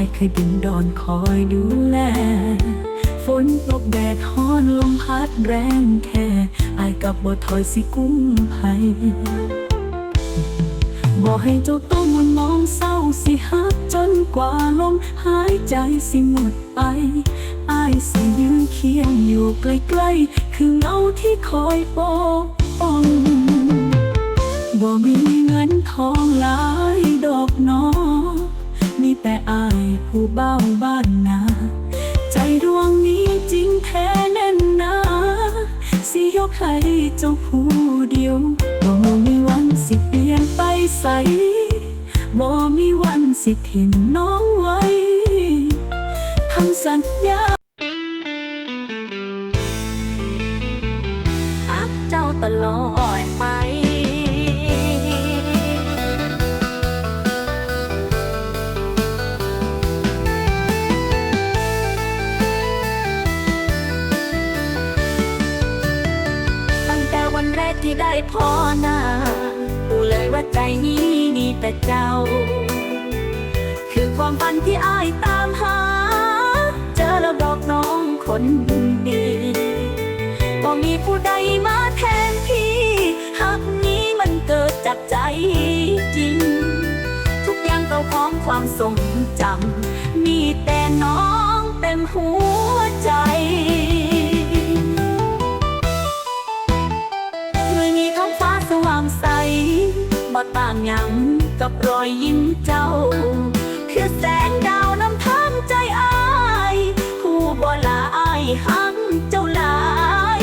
ายเคยบินดอนคอยดูแล ฝนตกแดดฮ้อนลมพัดแรงแค่อายกับบ่ถอยสิกุ้มให้บ่ให้เจ้าต้องมันมองเศร้าสิฮักจนกว่าลมหายใจสิหมดไปอายสิยืนเคียงอยู่ใกล้ๆ คือเงาที่คอยปกป้องบ่มีเงินทองหลายดอกน้อมี แต่อายผู้เบ้าบ้านนา ใจดวงนี้จริงแท้แน่นหนาสิยกให้เจ้าผู้เดียวบ่มีวันสิเปลี่ยนไปใสบ่มีวันสิทิ้งน้องไว้คำสัญญารักเจ้าตลอด นี้มีแต่เจ้า คือความฝันที่อ้ายตามหา เจอแล้วดอกน้องคนดีบ่มีผู้ใดมาแทนพี่หักนี้มันเกิดจากใจจริง ทุกอย่างเก่าของความทรงจำ มีแต่น้องเต็มหัวใจ หยังกับรอยยิ้มเจ้า คือแสงดาวนำทางใจอาย ผู้บ่ละอายหักเจ้าหลาย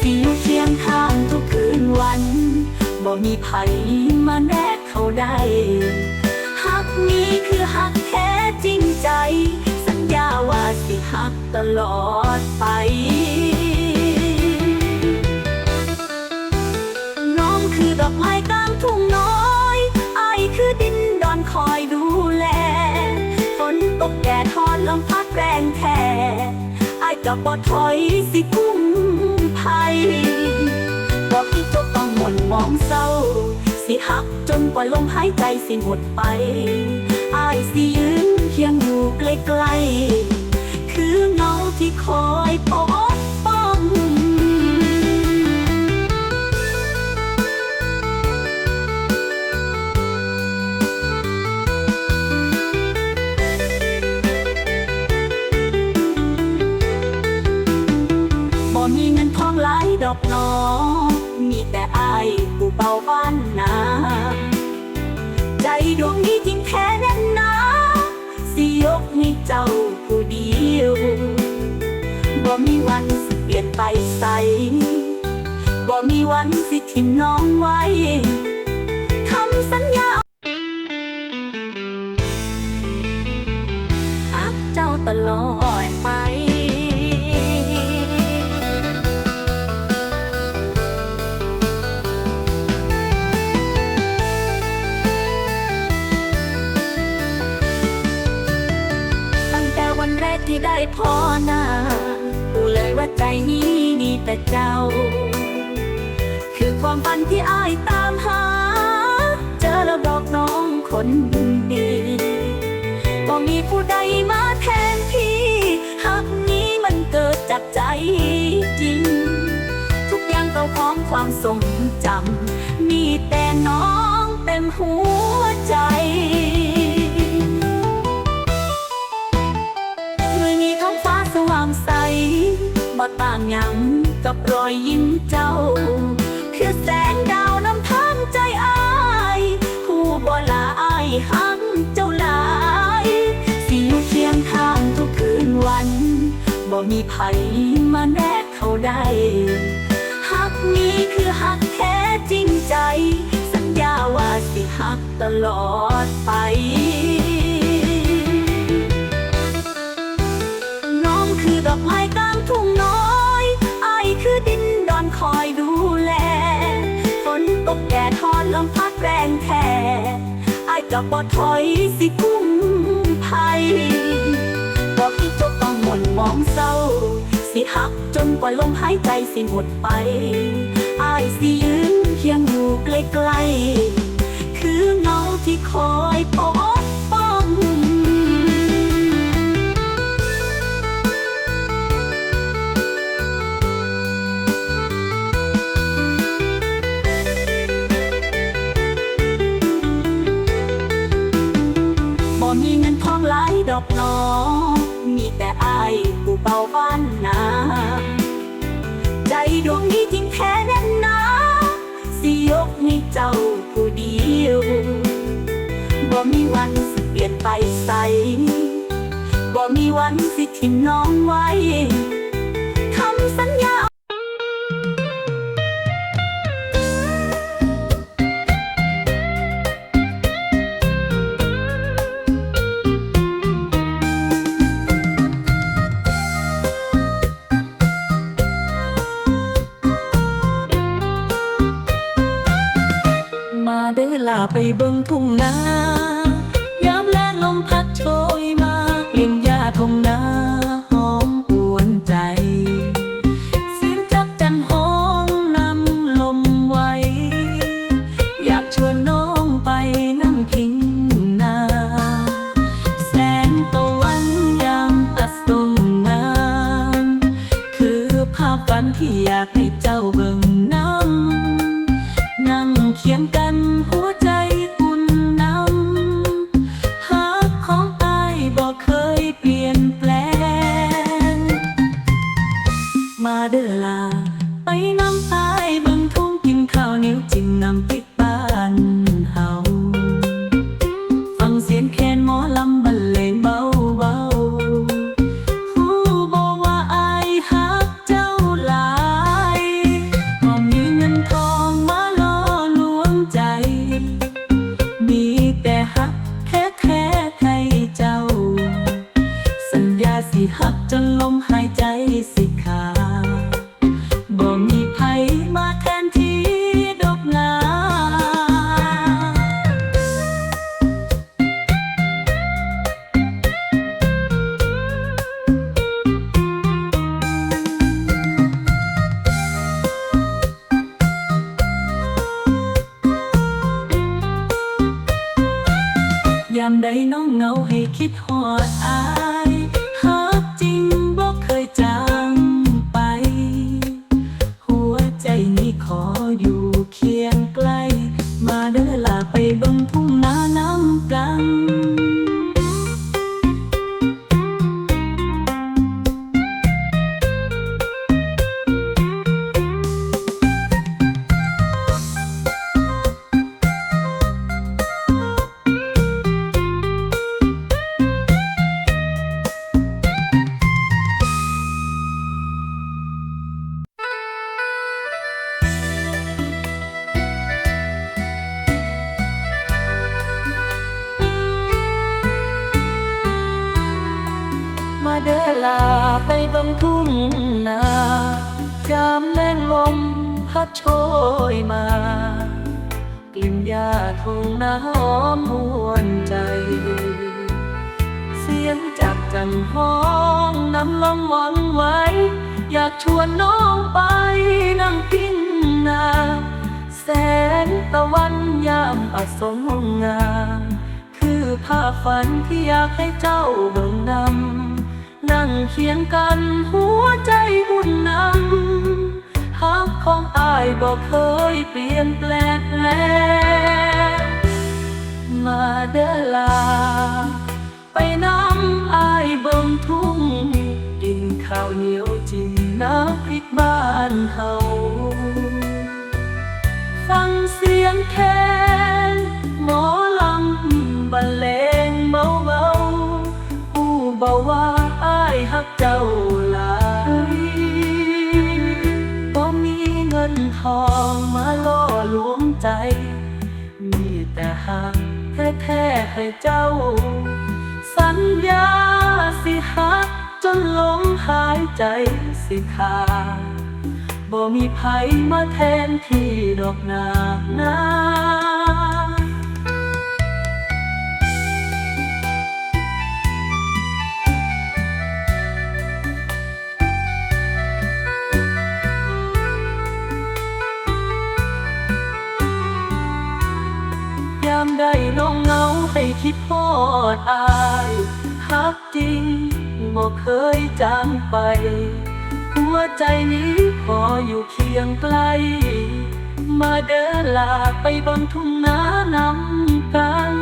สิอยู่เคียงข้างทุกคืนวันบ่มีไผมาแนกเขาได้หักนี้คือหักแท้จริงใจ สัญญาว่าสิหักตลอดไปน้องคือดอกไม้กลางทุ่งน้อย คอยดูแล ฝนตกแดดทอนลมพัดแรงแท้ไอายกับบ่ถอยสิกุ้มภัยบอกที่เจ้าต้องหม่นมองเศร้า สิหักจนกว่าลมหายใจสิหมดไปไอายสิยืนเคียงอยู่ใกล้ๆคือเงาที่คอยปกป้อ เจ้าผู้เดียวบ่มีวันสิเปลี่ยนไปใสบ่มีวันสิทิ้งน้องไว้คำสัญญาอักเจ้าตลอด ได้พอนานกูเลยว่าใจนี้มีแต่เจ้า คือความฝันที่อ้ายตามหา เจอแล้วดอกน้องคนดีบ่มีผู้ใดมาแทนพี่หักนี้มันเกิดจากใจจริง ทุกอย่างต้องพร้อมความทรงจำมีแต่น้องเต็มหัวใจ บ่ต่างหยังกับรอยยิ้มเจ้า คือแสงดาวนำทางใจอายผู้บ่ลาอายหักเจ้าหลายสิอเคียงข้างทุกคืนวันบ่มีไผมาแนกเขาได้หักนี้คือหักแท้จริงใจ สัญญาว่าสิหักตลอดไป ทุ่งน้อยไอคือดินดอนคอยดูแล ฝนตกแดดทอนลมพัดแรงแท้ไอกับบ่ถอยสิกุ้มภัยบอกที่จบต้องหม่นมองเศร้า สิหักจนกว่าลมหายใจสิหมดไปไอสิยืนเพียงอยู่ใกล้ๆคือเงาที่คอยปอ ดอกน้อมีแต่อายผู้เบาบ้านนาใจดวงนี้จริงแท้แน่นนาสิยกให้เจ้าผู้เดียวบ่มีวันสิเปลี่ยนไปใสบ่มีวันสิทิ้งน้องไว้ ลองหวังไว้ อยากชวนน้องไปนั่งพินนา แสงตะวันยามอัศมงาม คือภาพฝันที่อยากให้เจ้าเบิ่งนำ นั่งเคียงกันหัวใจหุ่นนำฮักของอายบอกเคยเปลี่ยนแปลงมาเดลา ไปน้ำอายเบิ่งทุ่ง ข้าวเหนียวจินน้ำพริกบ้านเฮาฟังเสียงแคนหมอลำบรรเลงเบาเบาๆผู้เบาว่าอ้ายฮักเจ้าหลายบ่มีเงินทองมาล่อลวงใจ มีแต่หักแท้ๆให้เจ้า สัญญาสิฮัก นลมหายใจสิขาดบ่มีไผมาแทนที่ดอกนานายามได้น้องเงาให้คิดพอดอายฮัก บ่เคยจางไป หัวใจนี้ขออยู่เคียงไกล มาเดินลาไปบนทุ่งนานำกัน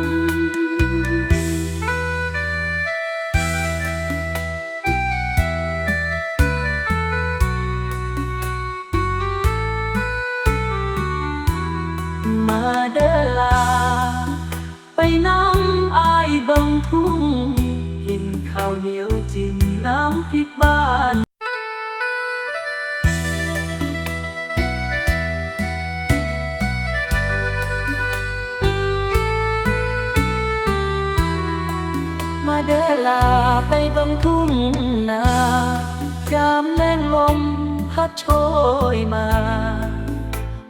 บ้านมาเดินลาไปบังทุ่งนายามแรงลมพัดโชยมา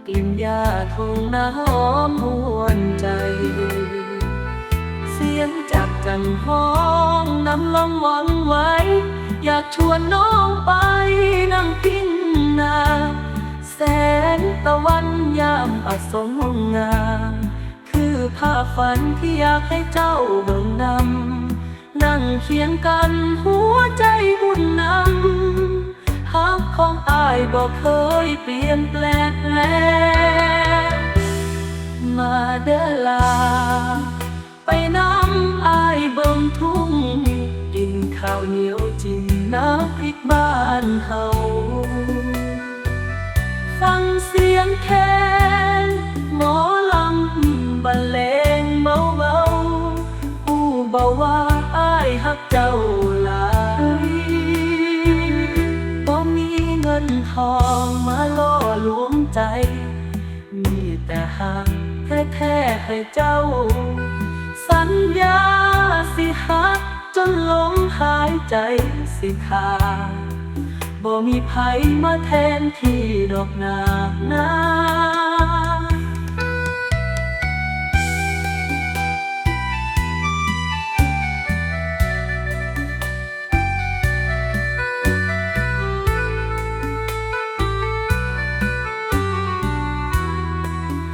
กลิ่นยาทุ่งนาหอมหวนใจ เสียงจากจันห้องน้ำลมหวังไว้ อยากชวนน้องไปนั่งพิงนาแสงตะวันยามอสมงาม คือภาพฝันที่อยากให้เจ้าเบิ่งนำนั่งเคียงกันหัวใจอุ่นนำฮักของอายบอกเคยเปลี่ยนแปลงแลมาเด้อลา ไปน้ำอายเบิ่งทุ่งกินข้าวเหนียว น้ำพริกบ้านเฮาฟังเสียงแคนหมอลำบรรเลงเบาเบาผู้เบาว่าอ้ายฮักเจ้าหลายบ่มีเงินทองมาล่อลวงใจ มีแต่หักแท้ๆให้เจ้า สัญญาสิฮักจนลมหายใจ สิขาบ่มีไผมาแทนที่ดอกนานา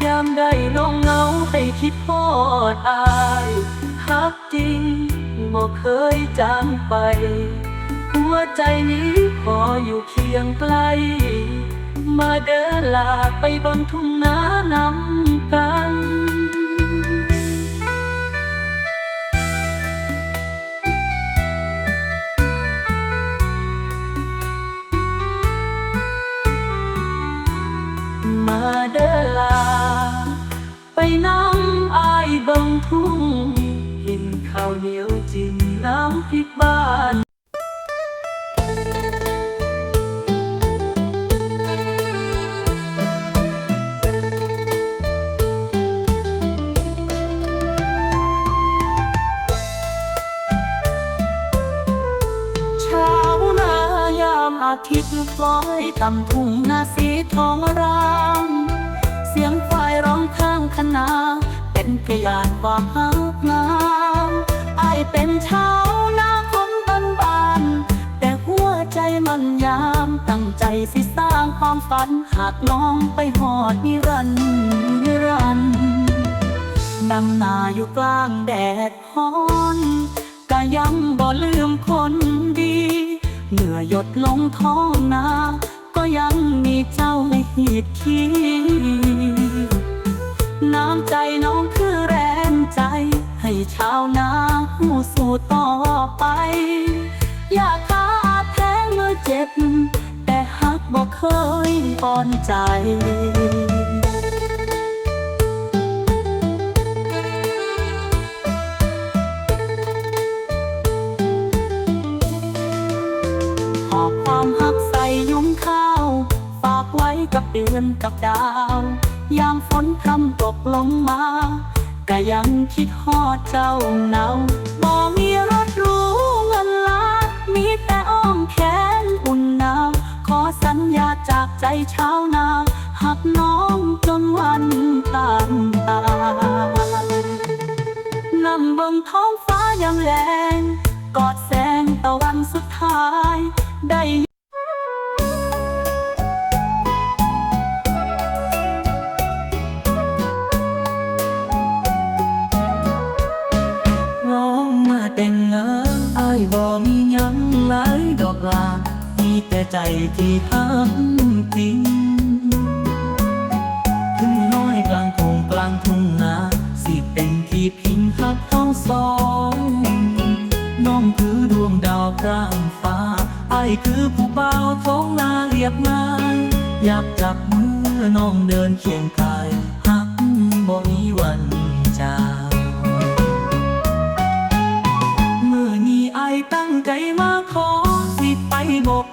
ยามได้น้องเหงาให้คิดพอดอายฮักจริงบ่เคยจางไป วใจนี้ขออยู่เคียงใกล้มาเดินลาไปบนทุ่งนานำกันมาเดินลา ไปน้ำอายบังทุ่งกินข้าวเหนียวจิ้มน้ำพริกบ้าน ทิตย์ปลอยตำทุ่งนาสีทองราม เสียงควายร้องข้างคณาเป็นพยานความฮักงามไอเป็นชาวนาคนบ้านบาน แต่หัวใจมันยามตั้งใจสิสร้างความฝันหากน้องไปหอดนิรันดร์นิรันดำนาอยู่กลางแดดฮ้อนก็ยังบ่ลืมคน เหลือหยดลงท้องนา ก็ยังมีเจ้าในหีดคิดน้ำใจน้องคือแรงใจ ให้ชาวนาหูสู้ต่อไปอยากขาแพ้เมื่อเจ็บ แต่หักบอกเคยอ่อนใจ ความหักใส่ยุ้งข้าว ฝากไว้กับเดือนกับดาว ยามฝนพรำตกลงมา ก็ยังคิดฮอดเจ้าเนาบ่มีรถรู้เงินล้านมีแต่อ้อมแขนอุ่นหนาวขอสัญญาจากใจชาวนาหักน้องจนวันตามตา นำเบิ่งท้องฟ้ายามแลง ที่ทักจริงถึงน้อยกลางคงกลางทุ่งนาสิเป็นที่พิงพักเท้าสองน้องคือดวงดาวกลางฟ้าไอคือผู้บ่าวท้องนาเรียบง่ายอยากจับมือน้องเดินเคียงกา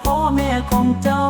พ่อแม่ของเจ้า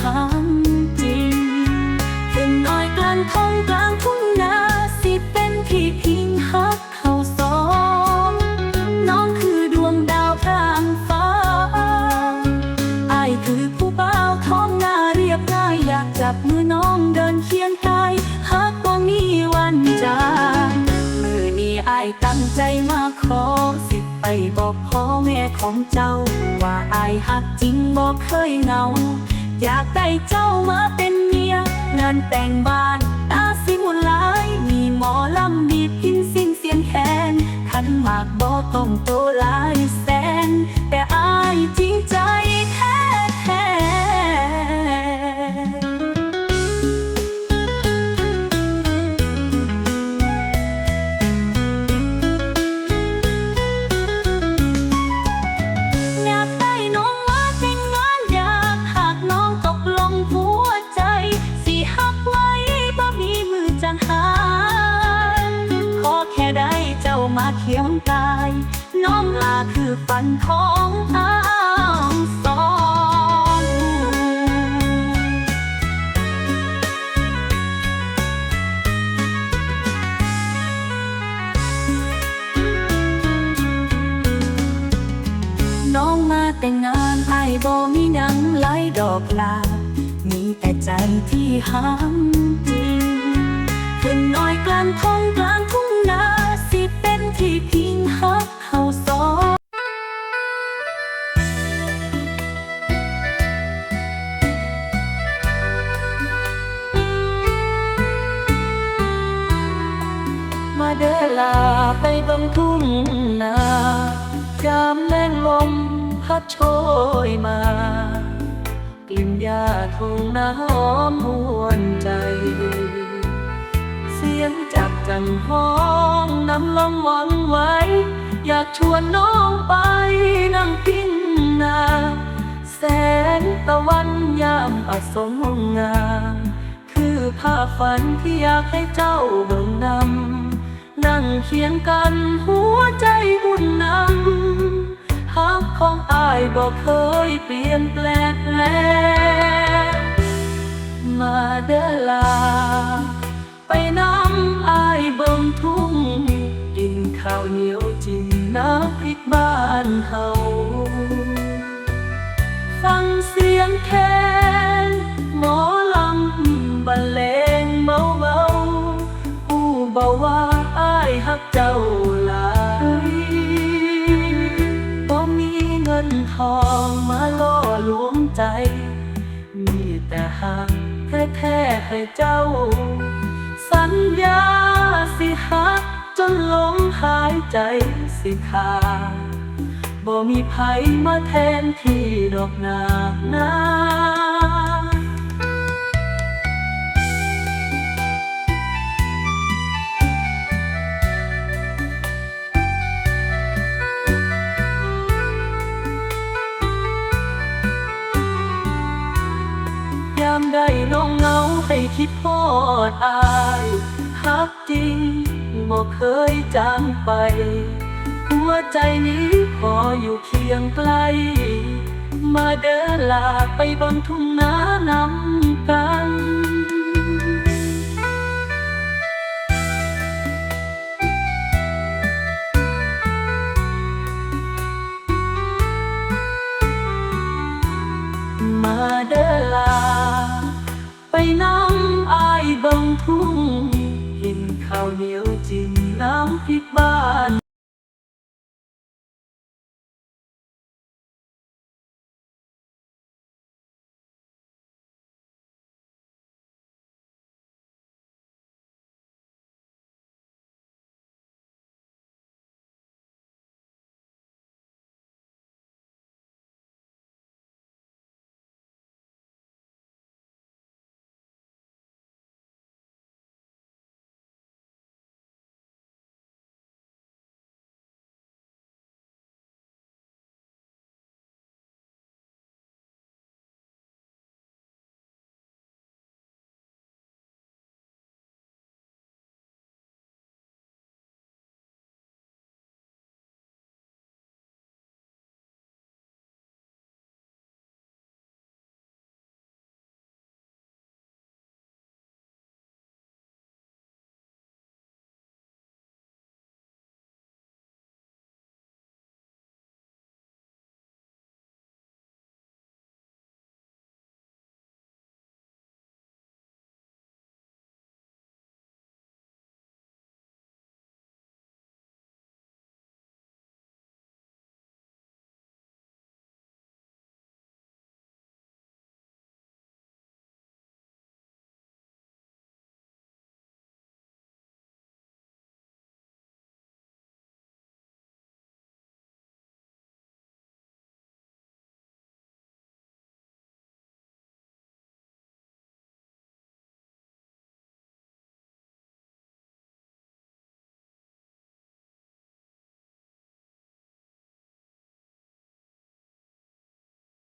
หักจริงขึ้นน้อยกลางท้องกลางทุ่งนาสิเป็นที่พิงหักเขาสอง น้องคือดวงดาวกลางฟ้าไอายคือผู้บ่าวท้องนาเรียบง่ายอยากจับมือน้องเดินเคียงกายหักบ่มีวันจางมือนี้ไอายตั้งใจมาขอสิไปบอกพ่อแม่ของเจ้า ว่าไอายหักจริงบอกเคยเหงา อยากได้เจ้ามาเป็นเมีย งานแต่งบ้านตาสิมุนหลาย มีหมอลำดีดพินสิ้นเสียงแคนขันหมากบ่ต้องโตหลายแสน แต่อายจริงใจแท้ คือฝันของอางสองน้องมาแต่งงานไอ้บ่มีหนังไหลดอกลา มีแต่ใจที่ห้ามจริงขึ้นน้อยกลางท้องกลางทุ่งนาสิเป็นที่พิงฮัก ลาไปเบงทุ่งนายามแรงลมพัดโชยมากลิ่นยาทุ่งนาหอมหวนใจ เสียงจากจันห้องน้ำลมหวังไว้ อยากชวนน้องไปนั่งพิงนา แสงตะวันยามอสงงาม คือภาพฝันที่อยากให้เจ้าเบิ่งนำ นั่งเคียงกันหัวใจหุ่นนำฮักของอายบอกเคยเปลี่ยนแปลงแล้วมาเดลา ไปน้ำอายเบิ่งทุ่ง กินข้าวเหนียวจิ้มน้ำพริกบ้านเฮาฟังเสียงแคนหมอลำบรรเลงเบาเบาๆผู้เบาว่า อ้ายฮักเจ้าหลายบ่มีเงินทองมาล่อลวงใจ มีแต่หักแท้ๆให้เจ้า สัญญาสิฮักจนลมหายใจสิขาดบ่มีไผมาแทนที่ดอกนานาามได้องเงาให้คิดพอดอายฮักจริงบอเคยจางไป หัวใจนี้ขออยู่เคียงไกล มาเดินลาไปบนทุ่งนานำกันมาเดิ